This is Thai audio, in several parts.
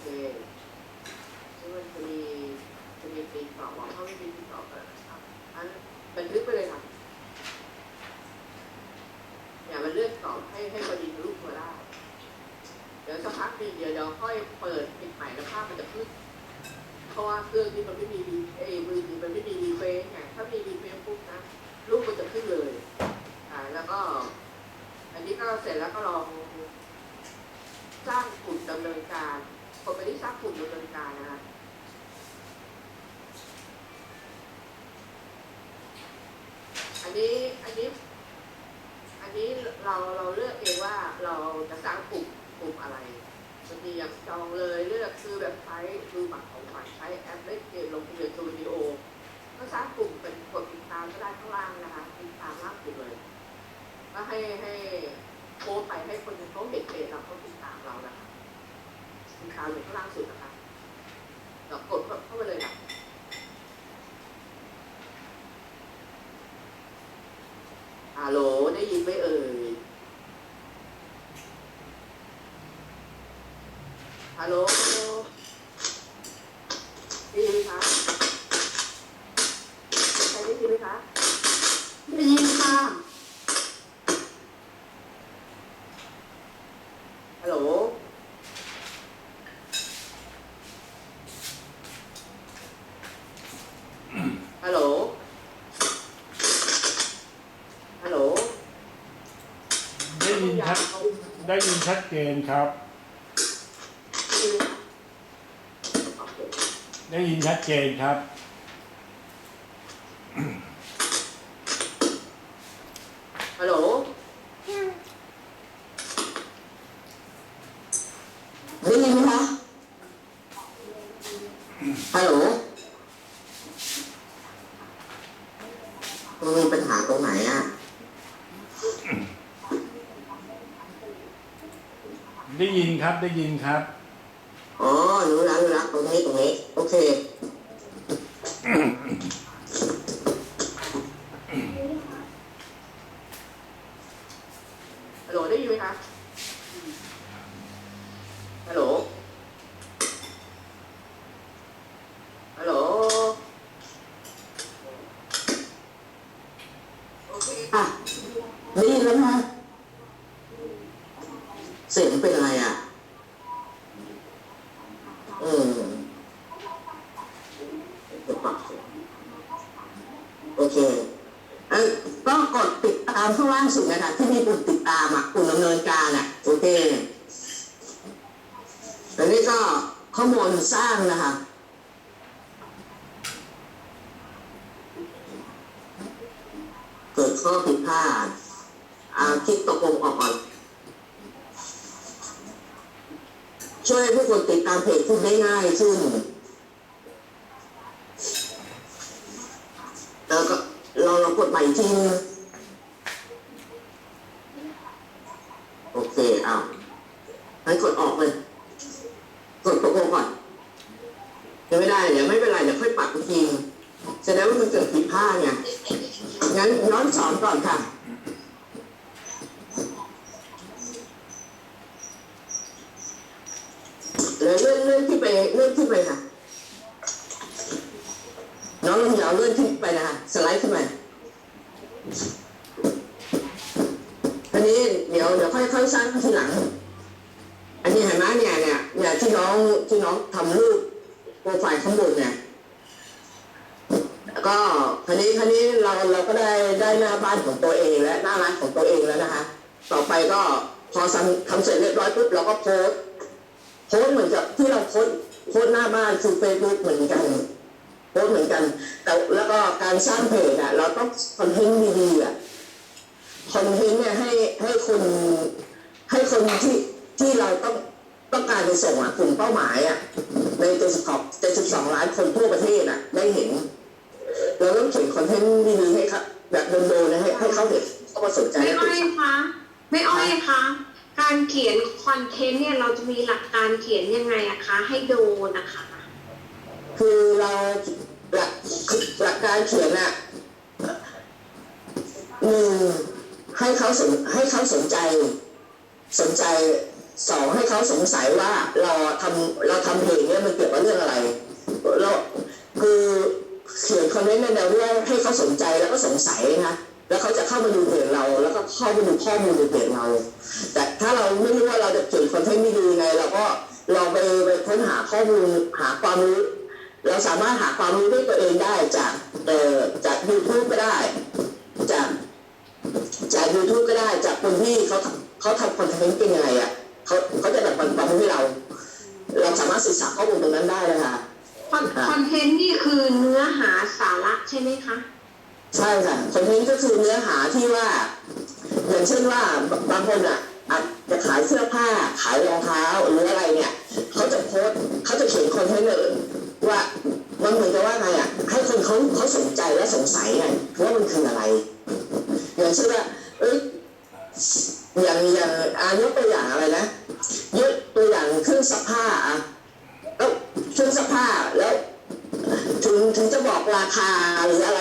โอเคซึ่งมันจะมีจะมีปีต่อบอกถ้าไม่มีปีต่อก็ครับอันบันทึกไปเลยค่ะอย่ามันเลือกตอบให้ให้พอดีทะลุมาได้เดี๋ยวสักพักนึงเดี๋ยวเดี๋ยวค่อยเปิดปิดใหม่แล้วภาพมันจะขึ้นเพราะว่าเครื่องนี้มันไม่มีดีเอมือถือมันไม่มีดีเฟซไงถ้ามีดีเฟซปุ๊บนะรูปมันจะขึ้นเลยอ่าแล้วก็ อันนี้ก็เสร็จแล้วก็ลองสร้างกลุ่มดำเนินการ คนไปที่สร้างกลุ่มดำเนินการนะคะอันนี้อันนี้ อันนี้เราเราเลือกเองว่าเราจะสร้างกลุ่มกลุ่มอะไรบางทีอย่ากจองเลยเลือกซื้อแบบใช้ดูบัตรของขวัญใช้แอปเล่นเกมลงทะเบียนดูวิดีโอก็สร้างกลุ่มเป็นกดติดตามก็ได้ข้างล่างนะคะติดตามล่างสุดเลยก็ให้ให้โพสไปให้คนเขาเห็นเพจเราเขาติดตามเรานะคะ ติดตาวอยู่ข้างล่างสุดนะคะเรากดเข้าไปเลยนะฮัลโหลได้ยินไหมเอ่ยฮัลโหลได้ยินไหมคะใครได้ยินไหมคะ ได้ยินค่ะ ฮัลโหล ฮัลโหล ฮัลโหล ได้ยินชัดได้ยิน ชัดเจนครับ ได้ยินชัดเจนครับ ฮัลโหล ได้ยินไหมคะ ฮัลโหลมันมีปัญหาตรงไหนอะ ได้ยิน ครับได้ยินครับ อ๋อรู้แล้วรู้แล้วตรงนี้ตรงนี้โอเค ฮัลโหลได้ยินไหมคะ ฮัลโหล ฮัลโหล โอเค อะได้ยินแล้วนะคะ เสียงเป็นอะไรอะ อืมจะปรับเสียงโอเคเออก็กดติดตามข้างล่างสุดนะคะที่มีปุ่มติดตามอะปุ่มดำเนินการอะโอเคอันนี้ก็ข้อมูลสร้างนะคะ เกิดข้อผิดพลาดอ่าคลิกตกลงออกก่อน ช่วยให้ผู้คนติดตามเพจคุณได้ง่ายขึ้น แล้วก็เราเรากดใหม่อีกทีนึงโอเคอ้าวให้กดออกเลย กดตกลงก่อนยังไม่ได้เดี๋ยวไม่เป็นไรเดี๋ยวค่อยปรับอีกทีแสดงว่ามันเกิดผิดพลาดไงงั้นย้อนสอนก่อนค่ะ เลยเลื่อนเลื่อนที่ไปเลื่อนขึ้นไปค่ะ น้องลงยาวเลื่อนขึ้นไปนะคะสไลด์ขึ้นไปอันนี้เดี๋ยวเดี๋ยวค่อยๆสร้างทีหลัง อันนี้เห็นไหมเนี่ยเนี่ยเนี่ยที่น้องที่น้องทำรูปโปรไฟล์ข้างบนเนี่ยแล้วก็คันนี้คันนี้เราเราก็ได้ได้หน้าบ้านของตัวเองและหน้าร้านของตัวเองแล้วนะคะ ต่อ ไปก็พอทำทำเสร็จเรียบร้อยปุ๊บเราก็โพสโพสเหมือนกับที่เราโพสโพสหน้าบ้านคือเฟซบุ๊กเหมือนกันโพสเหมือนกันแต่แล้วก็การสร้างเพจอะเราต้องคอนเทนต์ดีๆอะคอนเทนต์เนี่ยให้ให้คนให้คนที่ที่เราต้องต้องการไปส่งอะกลุ่มเป้าหมายอะใน72 72ล้านคนทั่วประเทศอะได้เห็น เราต้องเขียนคอนเทนต์ดีๆให้ครับแบบโดนๆนะให้ให้เขาเห็นเขามาสนใจไม่อ้อยคะ ไม่อ้อยคะ การเขียนคอนเทนต์เนี่ยเราจะมีหลักการเขียนยังไงอะคะ ให้โดนนะคะ คือเราหลักหลักการเขียนอะหนึ่งให้เขาสนให้เขาสนใจ สนใจสองให้เขาสงสัยว่าเราทำเราทำเพลงเนี่ยมันเกี่ยวกับเรื่องอะไรเราคือเขียนคอนเทนต์ในแนวที่ว่าให้เขาสนใจแล้วก็สงสัยนะ แล้วเขาจะเข้ามาดูเพจเรา แล้วก็เข้ามาดูข้อมูลในเพจเรา แต่ถ้าเราไม่รู้ว่าเราจะเขียนคอนเทนต์นี้ดีไงเราก็ลองไปไปค้นหาข้อมูลหาความรู้เราสามารถหาความรู้ด้วยตัวเองได้จากเอ่อจาก YouTube ก็ได้ จากจาก YouTube ก็ได้ จากคนที่เขาเขาทำคอนเทนต์เป็นยังไงอะเขาเขาจะแบบปันปันให้เรา เราสามารถศึกษาข้อมูลตรงนั้นได้นะคะคอนคอนเทนต์นี่คือเนื้อหาสาระใช่ไหมคะ ใช่ค่ะคอนเทนต์ก็คือเนื้อหาที่ว่า อย่างเช่นว่าบางคนอะอาจจะขายเสื้อผ้าขายรองเท้าหรืออะไรเนี่ยเขาจะโพสเขาจะเขียนคอนเทนต์เลยว่ามันเหมือนกับว่าไงอะให้คนเขาเขาสนใจและสงสัยไงว่ามันคืออะไร อย่างเช่นว่าเอ้ยอย่างอย่างอายกตัวอย่างอะไรนะยกตัวอย่างเครื่องซักผ้าอะแล้วเครื่องซักผ้าแล้ว ถึงถึงจะบอกราคาหรืออะไร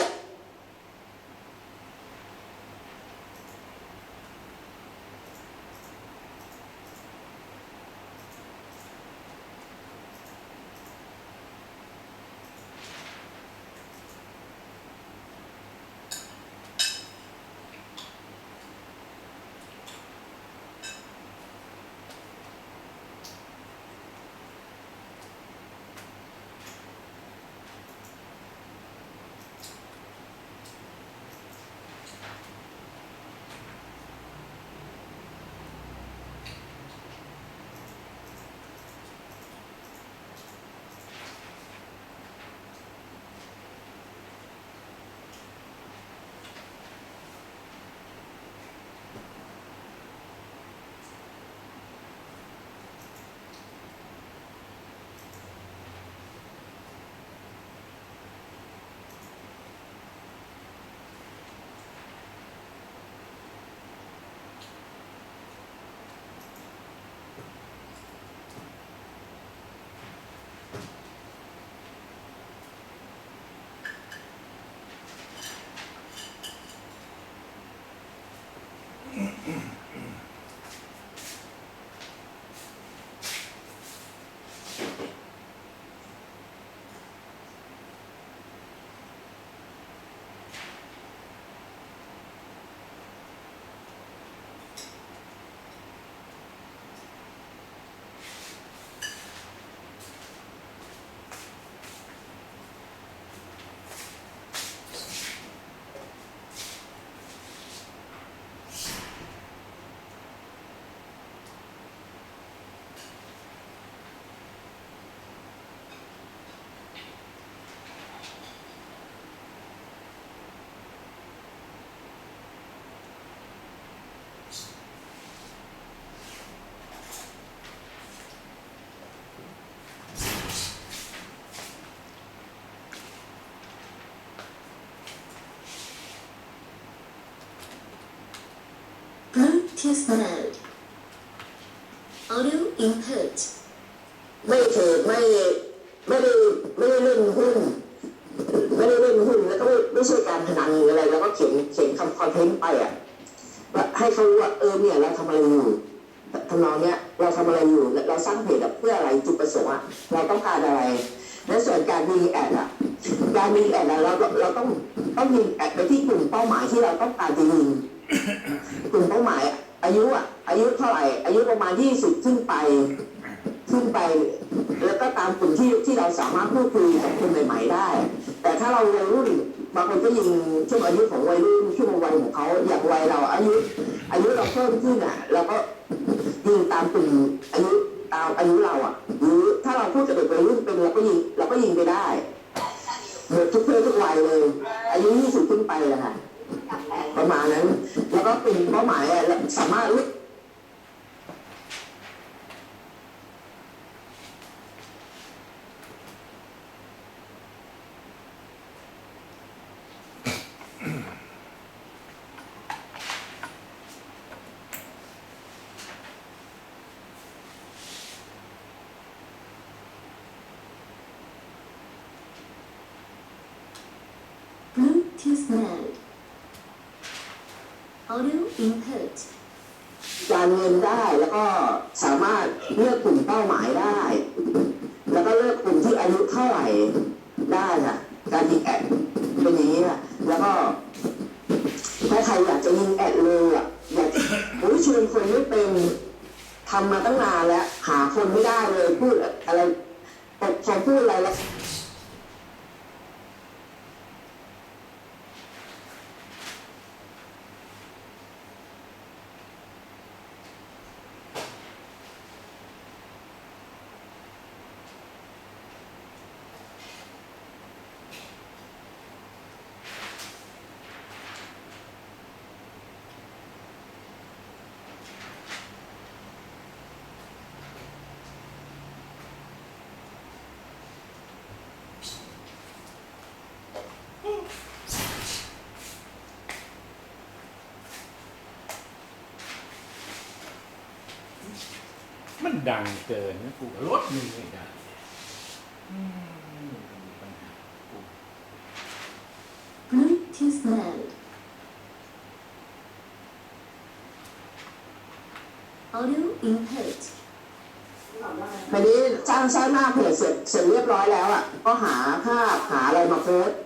Bluetooth mode. Audio input. ไม่เทรดไม่ไม่ได้ไม่ได้เล่นหุ้นไม่ได้เล่นหุ้นแล้วก็ไม่ไม่ใช่การพนันหรืออะไร แล้วก็เขียนเขียนคำคอนเทนต์ไปอะว่าให้เขารู้ว่าเออเนี่ยเราทำอะไรอยู่ทำนองเนี้ยเราทำอะไรอยู่เราสร้างเพจเพื่ออะไรจุดประสงค์อะเราต้องการอะไร และส่วนการมีแอดอะการมีแอดอะเราเราต้องต้องยิงแอดไปที่กลุ่มเป้าหมายที่เราต้องการจะยิงกลุ่มเป้าหมาย อายุอะอายุเท่าไหร่ อายุประมาณยี่สิบขึ้นไป ขึ้นไป แล้วก็ตามกลุ่มที่ที่เราสามารถพูดคุยกับคนใหม่ๆได้ แต่ถ้าเราวัยรุ่นบางคนก็ยิงช่วงอายุของวัยรุ่นช่วงวัยของเขาอย่างวัยเราอายุอายุเราเพิ่มขึ้นอะเราก็ยิงตามกลุ่มอายุตามอายุเราอะหรือถ้าเราพูดกับเด็กวัยรุ่นเป็นเราก็ยิงเราก็ยิงไปได้หมดทุกเพศทุกวัยเลย อายุยี่สิบขึ้นไปอะค่ะ ประมาณนั้น แล้วก็เป็นเป้าหมายอะสามารถ Bluetooth mode. Audio input. การเงินได้แล้วก็สามารถเลือกกลุ่มเป้าหมายได้ แล้วก็เลือกกลุ่มที่อายุเท่าไหร่ได้ค่ะการยิงแอดเป็นอย่างนี้ค่ะ แล้วก็ถ้าใครอยากจะยิงแอดเลยอะอยากจะโอ้ยชวนคนไม่เป็นทำมาตั้งนานแล้ว หาคนไม่ได้เลยพูดอะไรพอพูดอะไรแล้ว มันดังเกินนะกูรถมึงไม่ได้อืมปัญหากู Bluetooth mode. Audio input. ทีนี้สร้างสร้างหน้าเพจเสร็จเสร็จเรียบร้อยแล้วอะก็หาภาพหาอะไรมาโพสต์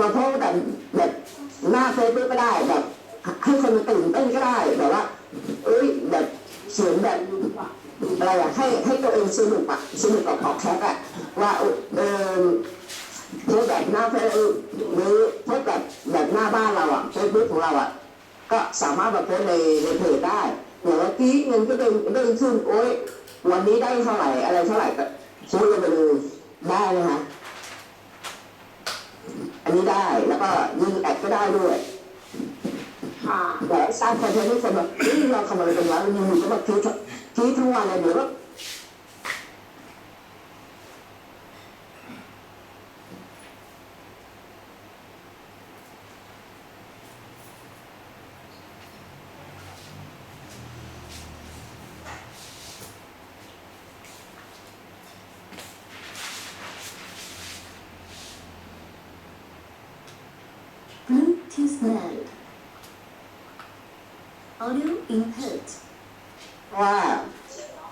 มาโพสต์แบบแบบหน้าเฟซบุ๊กก็ได้แบบให้คนมาตื่นเต้นก็ได้แบบว่า เอ้ยแบบเขียนแบบอะไรอะให้ให้ตัวเองสนุกอะสนุกกับออกแคปอะว่าเออเออโพสต์แบบหน้าเฟซหรือโพสต์แบบแบบหน้าบ้านเราอะเฟซบุ๊กของเราอะ ก็สามารถมาโพสต์ในในเพจได้เดี๋ยวเมื่อกี้เงินก็เด้งเด้งขึ้นโอ๊ยวันนี้ได้เท่าไหร่อะไรเท่าไหร่ก็โพสต์ลงไปเลยได้เลยคะอันนี้ได้แล้วก็ยิงแอดก็ได้ด้วยค่ะแต่สร้างคอนเทนต์ให้คนแบบเฮ้ยเราทำอะไรกันวะอยู่ๆก็มาคิดคิดทั้งวันเลยเดี๋ยวก็ Bluetooth mode. Audio input. ว่า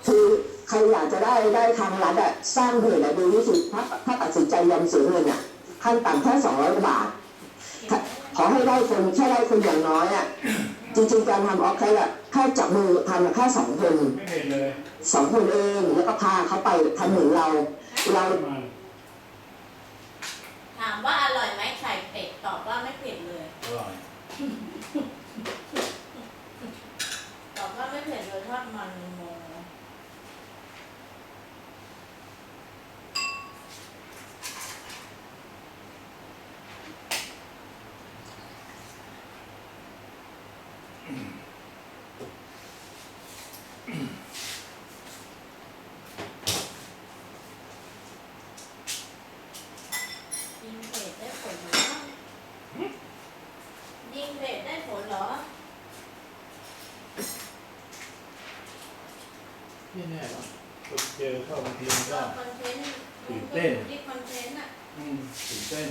คือใครอยากจะได้ได้ทางรัฐอะ สร้างเพจอะดูที่สุดถ้าถ้าตัดสินใจยอมเสียเงินอะขั้นต่ำแค่สองร้อยบาท ขอให้ได้คนแค่ได้คนอย่างน้อยอะจริงๆการทำออฟไลน์อะแค่จับมือทำแค่สองคนสองคนเองแล้วก็พาเขาไปทำเหมือนเราเรา ถามว่าอร่อยไหมไข่เป็ดตอบว่าไม่เผ็ดเลย อร่อย ตอบว่าไม่เผ็ดเลยทอดมันโม ยิงเผ็ดได้ผลเหรอยิงเผ็ดได้ผลเหรอ ที่แน่หรอคนเจอเข้าบางทีมันก็ คอนเทนต์ตื่นเต้น ที่คอนเทนต์อะ อืมตื่นเต้น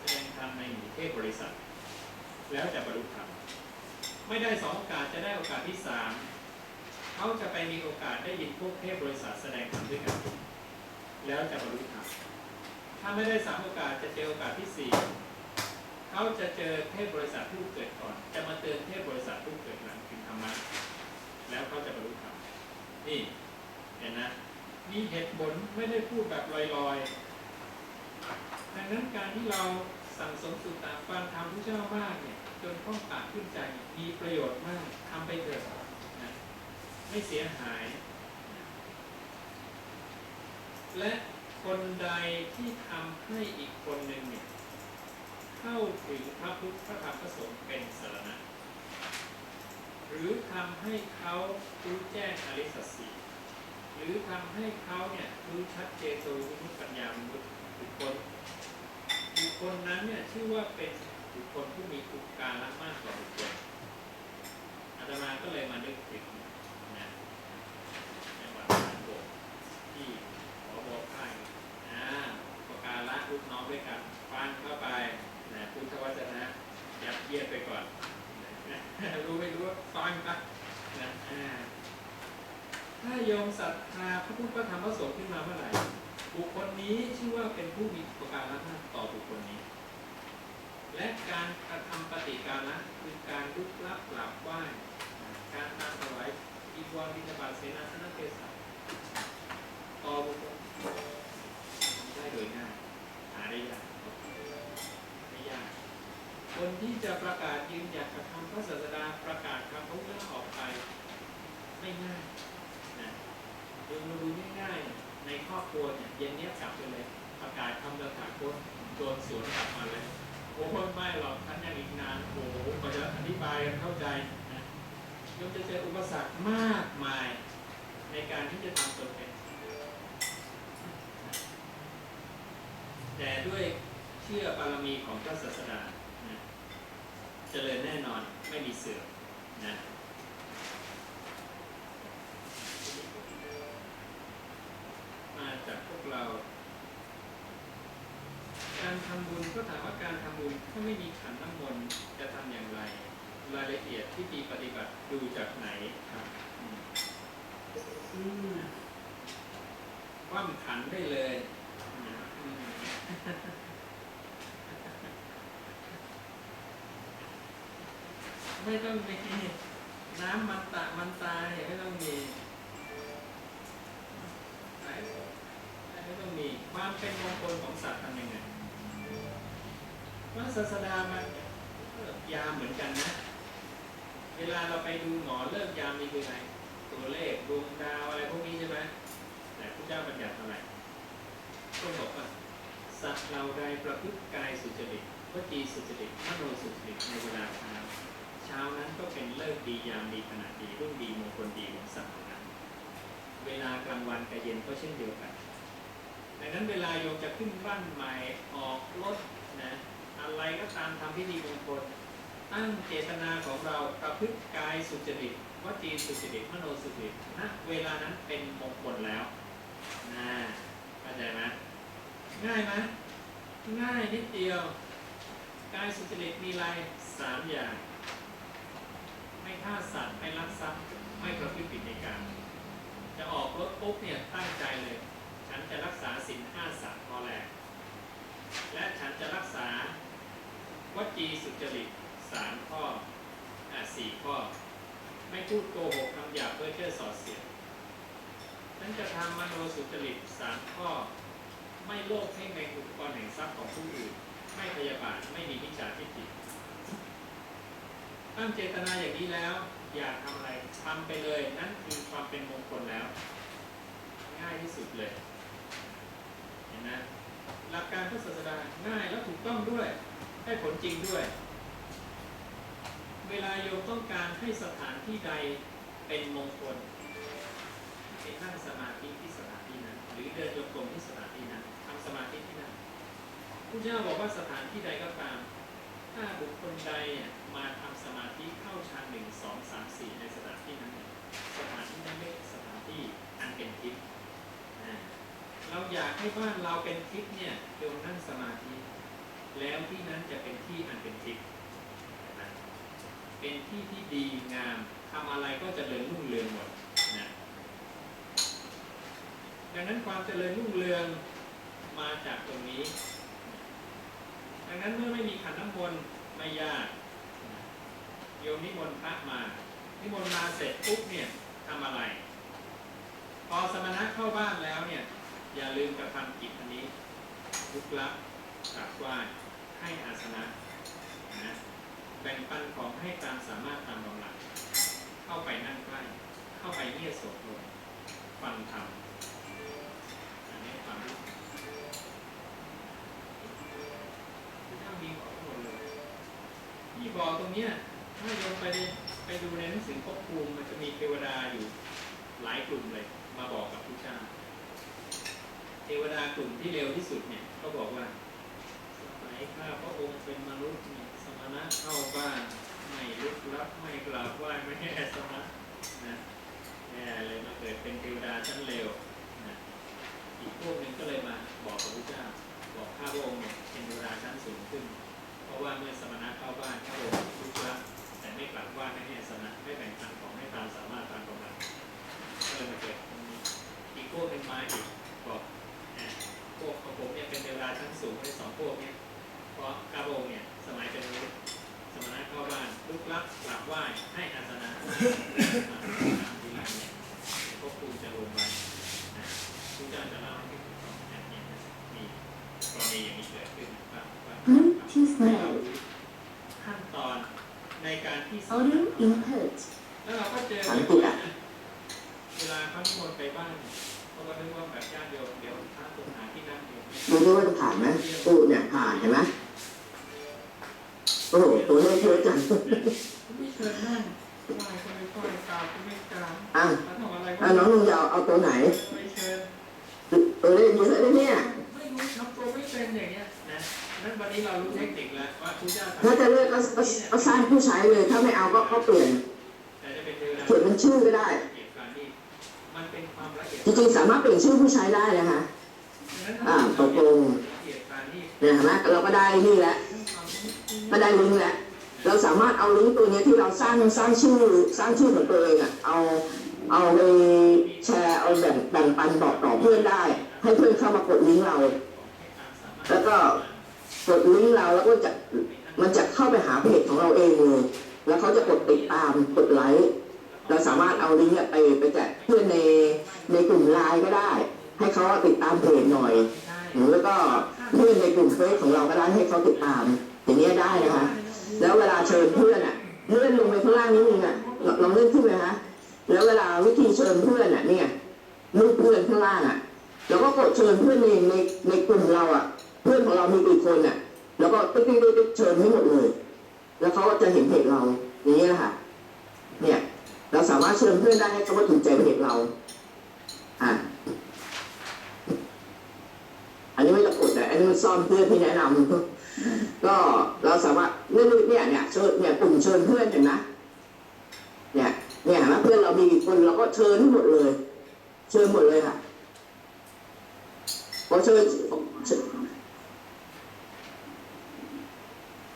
แสดงธรร เทพบริษัท แล้วจะบรรลุธรรมไม่ได้สองโอกาสจะได้โอกาสที่สามเขาจะไปมีโอกาสได้ยินพวกเทพบริษัทแสดงธรรมด้วยกันแล้วจะบรรลุธรรมถ้าไม่ได้สามโอกาสจะเจอโอกาสที่สี่เขาจะเจอเทพบริษัทผู้เกิดก่อน จะมาเตือนเทพบริษัทผู้เกิดหลังถึงธรรมะแล้วเขาจะบรรลุธรรมนี่เห็นนะมีเหตุผลไม่ได้พูดแบบลอยๆดังนั้นการที่เรา สั่งสมสุตตะฟังธรรมพระเจ้ามากเนี่ยจนข้องปากขึ้นใจมีประโยชน์มากทำไปเถอะนะไม่เสียหาย และคนใดที่ทำให้อีกคนหนึ่งเนี่ยเข้าถึงพระพุทธพระธรรมพระสงฆ์เป็นสารณะหรือทำให้เขารู้แจ้งอริสัจสี่หรือทำให้เขาเนี่ยรู้ชัดเจนตัววิมุตติปัญญาวิมุตติบุคคล บุคคลนั้นเนี่ยชื่อว่าเป็นบุคคลผู้มีอุปการะมากกว่าบุคคลอาตมาก็เลยมานึกถึงนะในวัดสานโบกที่ขอบอกค่ายอ่าอุปการะลูกน้องด้วยกันฟังเข้าไปนะพุทธวจนะยัดเยียดไปก่อนรู้ไม่รู้ว่าฟังปะนะถ้าโยมศรัทธาพระพุทธพระธรรมพระสงฆ์ขึ้นมาเมื่อไหร่ บุคคลนี้ชื่อว่าเป็นผู้มีอุปการะมากต่อบุคคลนี้ และการกระทำปฏิการะคือการลุกลับกลับไหว้การตามถวายอีวรบิณฑบาตเสนาสนะเทศะต่อบุคคลได้โดยง่ายหาได้ยากไม่ยาก คนที่จะประกาศยืนหยัดกับคำพระศาสดาประกาศคำพระพุทธเจ้าออกไปไม่ง่ายนะดูมาดูง่ายๆในครอบครัวเนี่ยเย็นเนี้ยกลับไปเลย ประกาศคำตถาคตโดนสวนกลับมาเลยโอ้ยไม่หรอกท่านยังอีกนานโอ้โหกว่าจะอธิบายกันเข้าใจนะ โยมจะเจออุปสรรคมากมายในการที่จะทำตนเป็นแต่ด้วยเชื่อบารมีของพระศาสดานะเจริญแน่นอนไม่มีเสื่อมนะมาจากพวกเรา การทำบุญก็ถามว่าการทำบุญถ้าไม่มีขันธ์น้ำมนต์จะทำอย่างไร รายละเอียดที่ดีปฏิบัติดูจากไหนครับอืมอืมคว่ำขันได้เลยไม่ต้องมีน้ำมันตะมันตาเนี่ยไม่ต้องมีไม่ไม่ต้องมีความเป็นมงคลของสัตว์ทำยังไงว่าศาสดามันยาเหมือนกันนะ เวลาเราไปดูหมอเลิกยามมีคืออะไรตัวเลขดวงดาวอะไรพวกนี้ใช่ไหมแต่พระเจ้าบัญญัติอะไรก็บอกว่าสัตว์เราใดประพฤติกายสุจริตวจีสุจริตมโนสุจริตในเวลาเช้าเช้านั้นก็เป็นเลิกดียามดีขณะดีรุ่งดีมงคลดีของสัตว์นั้นเวลากลางวันกับเย็นก็เช่นเดียวกันดังนั้นเวลาโยมจะขึ้นบ้านใหม่ออกรถนะอะไรก็ตามทำพิธีมงคล ตั้งเจตนาของเราประพฤติกายสุจริตวจีสุจริตมโนสุจริตนะเวลานั้นเป็นมงคลแล้วนะเข้าใจไหมง่ายไหมง่ายนิดเดียวกายสุจริตมีอะไรสามอย่าง ไม่ฆ่าสัตว์ไม่ลักทรัพย์ไม่ประพฤติผิดในการจะออกรถปุ๊บเนี่ยตั้งใจเลย ฉันจะรักษาสินห้าสัตว์ข้อแรกและฉันจะรักษาวจีสุจริต สามข้ออะสี่ข้อ ไม่พูดโกหกคำหยาบเพื่อเชื่อสอดเสียดฉันจะทำมโนสุจริตสามข้อ ไม่โลภให้ในอุปกรณ์แห่งทรัพย์ของผู้อื่น ไม่พยาบาทไม่มีมิจฉาทิฏฐิตั้งเจตนาอย่างนี้แล้ว อยากทำอะไรทำไปเลยนั่นคือความเป็นมงคลแล้ว ง่ายที่สุดเลย เห็นไหมหลักการพระศาสดาง่ายแล้วถูกต้องด้วยได้ผลจริงด้วย เวลาโยมต้องการให้สถานที่ใดเป็นมงคลไปนั่งสมาธิที่สถานที่นั้น หรือเดินโยกลมที่สถานที่นั้นทำสมาธิที่นั้นพระเจ้าบอกว่าสถานที่ใดก็ตาม ถ้าบุคคลใดมาทำสมาธิเข้าฌานหนึ่งสองสามสี่ในสถานที่นั้น สถานที่นั้นไม่ใช่สถานที่อันเป็นทิพย์เราอยากให้บ้านเราเป็นทิพย์เนี่ยโยมนั่งสมาธิ แล้วที่นั้นจะเป็นที่อันเป็นทิพย์ เป็นที่ที่ดีงามทำอะไรก็เจริญรุ่งเรืองหมดนะดังนั้นความเจริญรุ่งเรืองมาจากตรงนี้ ดังนั้นเมื่อไม่มีขันธ์น้ำมนต์ไม่ยากโยมนิมนต์พระมา นิมนต์มาเสร็จปุ๊บเนี่ยทำอะไร พอสมณะเข้าบ้านแล้วเนี่ย อย่าลืมกระทำกิจอันนี้ลุกลับกราบไหว้ให้อาสนะนะ แบ่งปันของให้ตามสามารถตามกำลังเข้าไปนั่งใกล้ เข้าไปเยี่ยโสดลงฟังธรรมอันนี้ความรู้ที่ถ้ามีบอกหมดเลยที่บอตรงเนี้ยถ้าโยมไปไปดูในหนังสือภพภูมิมันจะมีเทวดาอยู่หลายกลุ่มเลย มาบอกกับผู้เจ้าเทวดากลุ่มที่เร็วที่สุดเนี่ย ก็บอกว่าสมัยข้าพระองค์เป็นมนุษย์เนี่ย สมณะเข้าบ้านไม่ลุกลับไม่กราบไหว้ไม่ให้สมะนะแย่เลยมาเกิดเป็นเทวดาชั้นเร็วนะอีกพวกหนึ่งก็เลยมาบอกกับพระเจ้าบอกข้าพระองค์เนี่ยเป็นเทวดาชั้นสูงขึ้น เพราะว่าเมื่อสมณะเข้าบ้านข้าพระองค์ลุกลับแต่ไม่กราบไหว้ไม่ให้สมะไม่แบ่งปันของให้ตามสามารถตามกำลังก็เลยมาเกิดอีกพวกหนึ่งมาอีกบอกพวกของผมเนี่ยเป็นเทวดาชั้นสูงในสองพวกเนี่ยเพราะกาโบงเนี่ยสมัยเป็นมนุษย์ มณะเข้าบ้านลุกลับกราบไหว้ให้อาสนะตามที่หลังเนี่ยพวกครูจะลงไว้นะครูจะจะเล่าให้ฟังนะเนี่ยมีกรณีอย่างนี้เกิดขึ้นว่าว่า Bluetooth ให้เรา mode. รู้ขั้นตอนในการที่ส Audio input. แล้วเราก็เจอสังเกตอะเวลาเขานิมนต์ไปบ้านเขาก็นึกว่าแบบญาติโยมเดี๋ยวพระตรงหาที่นั่งเดียวดูดิว่าจะผ่านไหมตู้เนี่ยผ่านเห็นไหม โอ้โหตัวเลขเยอะจังไม่เชิญนั่งไหว้ก็ไม่ไหว้กราบก็ไม่กราบอะแล้วทำอะไรก็อะน้องลุงยาวเอาตัวไหน ไม่เชิญตัวเลขเยอะเลยเนี่ย ไม่รู้ทำตัวไม่เป็นอย่างเงี้ยนะนั้นวันนี้เรารู้เทคนิคแล้วว่าพระเจ้าถ้าจะเลือกก็ก็ก็สร้างผู้ใช้เลย ถ้าไม่เอาก็ก็เปลี่ยนแต่จะเป็นเทวดาเขียนเป็นชื่อก็ได้เหตุการณ์นี้มันเป็นความละเอียดจริงๆสามารถเปลี่ยนชื่อผู้ใช้ได้นะคะ อ่าตกลงละเอียดการนี้เนี่ยเห็นไหมเราก็ได้นี่แหละก็ได้ลิงก์แล้วเราสามารถเอาลิงก์ตัวนี้ที่เราสร้างสร้างชื่อสร้างชื่อของตัวเองอะเอาเอาไปแชร์เอาแบ่งแบ่งปันบอกต่อเพื่อนได้ ให้เพื่อนเข้ามากดลิงก์เรา แล้วก็กดลิงก์เราแล้วก็จะมันจะเข้าไปหาเพจของเราเองเลยแล้วเขาจะกดติดตามกดไลค์เราสามารถเอาลิงก์ไปไปแจกเพื่อนในในกลุ่มไลน์ก็ได้ ให้เขาติดตามเพจหน่อยแล้วก็เพื่อนในกลุ่มเฟซของเราก็ได้ให้เขาติดตาม อย่างเงี้ได้นะคะ แล้วเวลาเชิญเพื่อนอะเลื่อนลงไปข้างล่างนิดนึงอะลองเลื่อนขึ้นไปนะแล้วเวลาวิธีเชิญเพื่อนอะเนี่ยรูปเพื่อนข้างล่างอะแล้วก็กดเชิญเพื่อนในในในกลุ่มเราอะ เพื่อนของเรามีกี่คนอะ แล้วก็ติ๊กติ๊กติ๊กติ๊กเชิญให้หมดเลย แล้วเขาก็จะเห็นเพจเราอย่างเงี้ยค่ะเนี่ยเราสามารถเชิญเพื่อนได้ให้เขาว่าถูกใจเพจเราอะอันนี้ไม่ต้องกดแต่อันนี้มันซ่อนเพื่อนที่แนะนำ ก็เราสามารถเนี่ยเนี่ยเนี่ยเชิญเนี่ยกลุ่มเชิญเพื่อนเห็นไหมเนี่ยเนี่ยนะเพื่อนเรามีกี่คนเราก็เชิญให้หมดเลย เชิญหมดเลยค่ะพอเชิญเชิญ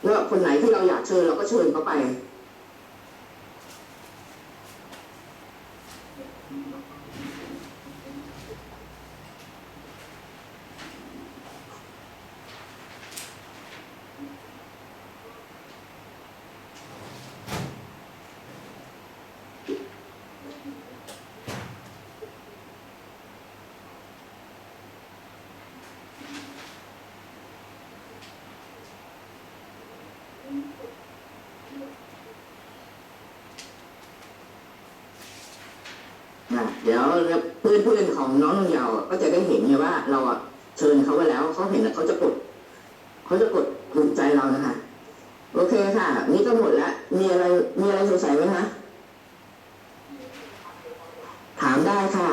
แล้วคนไหนที่เราอยากเชิญเราก็เชิญเขาไป นะเดี๋ยวเพื่อนเพื่อนของน้องน้องยาวก็จะได้เห็นไงว่า เราอะเชิญเขาไปแล้วเขาเห็นแล้วเขาจะกดเขาจะกดถูกใจเรานะคะ โอเคค่ะ นี่ก็หมดล้วมีอะไรมีอะไรสงสัยไหมคะถามได้ค่ะ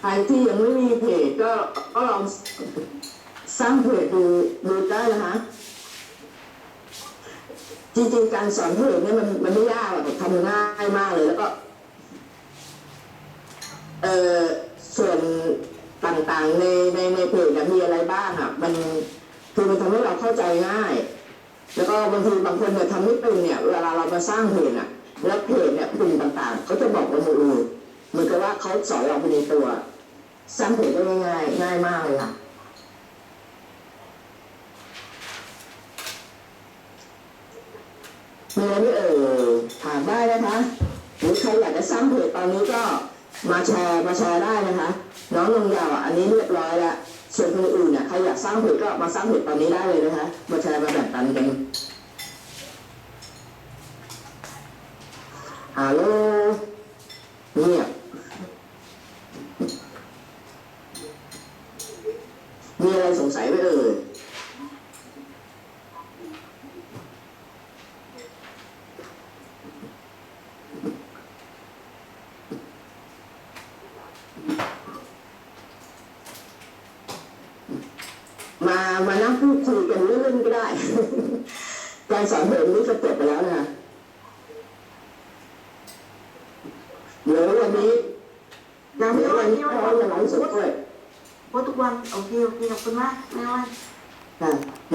ใครที่ยังไม่มีเพจก็ก็ลองสร้างเพจดูดูได้นะคะ จริงๆการสอนเพลงเนี่ยมันมันไม่ยากหรอกทำง่ายมากเลยแล้วก็เออส่วนต่างๆในในในเพจเนี่ยมีอะไรบ้างอะมันคือมันทำให้เราเข้าใจง่าย แล้วก็บางทีบางคนเนี่ยทำไม่เป็นเนี่ยเวลาเรามาสร้างเพจอะแล้วเพจเนี่ยกลุ่มต่างๆเขาจะบอกเราหมดเลยเหมือนกับว่าเขาสอนเราไปในตัวสร้างเพจได้ง่ายง่ายมากเลยค่ะ มีอะไรไม่เอ่ยถามได้นะคะหรือใครอยากจะสร้างเพจตอนนี้ก็มาแชร์มาแชร์ได้นะคะ น้องนงยาวอะอันนี้เรียบร้อยแล้วส่วนคนอื่นเนี่ยใครอยากสร้างเพจก็มาสร้างเพจตอนนี้ได้เลยนะคะมาแชร์มาแบ่งปันกันฮัลโหล